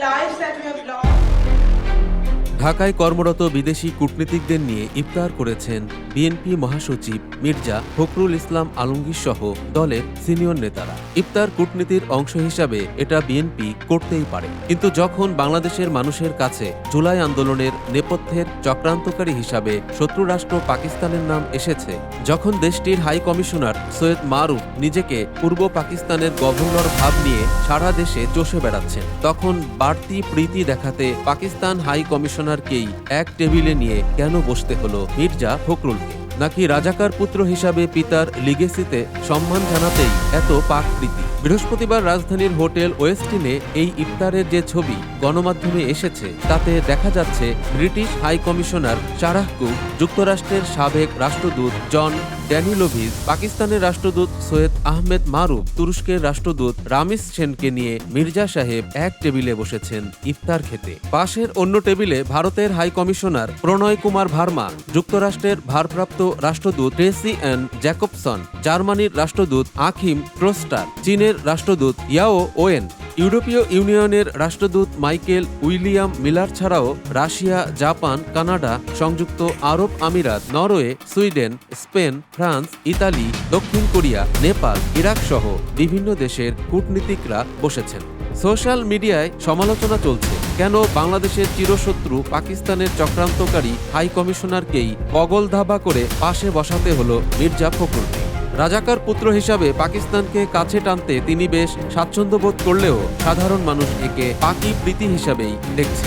lives that we have lost. ঢাকায় কর্মরত বিদেশি কূটনীতিকদের নিয়ে ইফতার করেছেন বিএনপি মহাসচিব মির্জা ফখরুল ইসলাম আলমগীর সহ দলের সিনিয়র নেতারা। ইফতার কূটনীতির অংশ হিসাবে এটা বিএনপি করতেই পারে। কিন্তু যখন বাংলাদেশের মানুষের কাছে জুলাই আন্দোলনের নেপথ্যের চক্রান্তকারী হিসাবে শত্রু রাষ্ট্র পাকিস্তানের নাম এসেছে, যখন দেশটির হাই কমিশনার সৈয়দ মারুফ নিজেকে পূর্ব পাকিস্তানের গভর্নর ভাব নিয়ে সারা দেশে চষে বেড়াচ্ছেন, তখন বাড়তি প্রীতি দেখাতে পাকিস্তান হাই কমিশনারকেই এক টেবিলে নিয়ে কেন বসতে হলো মির্জা ফখরুলকে? নাকি রাজাকার পুত্র হিসাবে পিতার লিগেসিতে সম্মান জানাতেই এত পাকপ্রীতি বৃহস্পতিবার রাজধানীর হোটেল ওয়েস্টিনে এই ইফতারের যে ছবি গণমাধ্যমে এসেছে, তাতে দেখা যাচ্ছে ব্রিটিশ হাই কমিশনার চারাহকু যুক্তরাষ্ট্রের সাবেক রাষ্ট্রদূত জন ড্যানিলোভিজ পাকিস্তানের রাষ্ট্রদূত সৈয়দ আহমেদ মারুফ, তুরস্কের রাষ্ট্রদূত রামিস সেনকে নিয়ে মির্জা সাহেব এক টেবিলে বসেছেন ইফতার খেতে। পাশের অন্য টেবিলে ভারতের হাই কমিশনার প্রণয় কুমার ভার্মা, যুক্তরাষ্ট্রের ভারপ্রাপ্ত রাষ্ট্রদূত ট্রেসি অ্যান জ্যাকবসন, জার্মানির রাষ্ট্রদূত আখিম ক্রোস্টার, চীনের রাষ্ট্রদূত ইয়াও ওয়েন, ইউরোপীয় ইউনিয়নের রাষ্ট্রদূত মাইকেল উইলিয়াম মিলার ছাড়াও রাশিয়া, জাপান, কানাডা, সংযুক্ত আরব আমিরাত, Norway, Sweden, Spain, France, Italy, দক্ষিণ কোরিয়া, নেপাল ইরাক সহ বিভিন্ন দেশের কূটনীতিকরা বসেছেন। সোশ্যাল মিডিয়ায় সমালোচনা চলছে, কেন বাংলাদেশের চিরশত্রু পাকিস্তানের চক্রান্তকারী হাই কমিশনারকেই পগল ধাবা করে পাশে বসাতে হলো মির্জা ফখরুলকে রাজাকার পুত্র হিসাবে পাকিস্তানকে কাছে টানতে তিনি বেশ স্বাচ্ছন্দ্য বোধ করলেও সাধারণ মানুষ একে পাকি প্রীতি হিসাবেই দেখছে।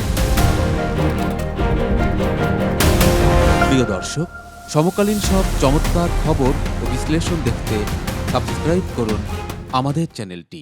প্রিয় দর্শক, সমকালীন সব চমৎকার খবর ও বিশ্লেষণ দেখতে সাবস্ক্রাইব করুন আমাদের চ্যানেলটি।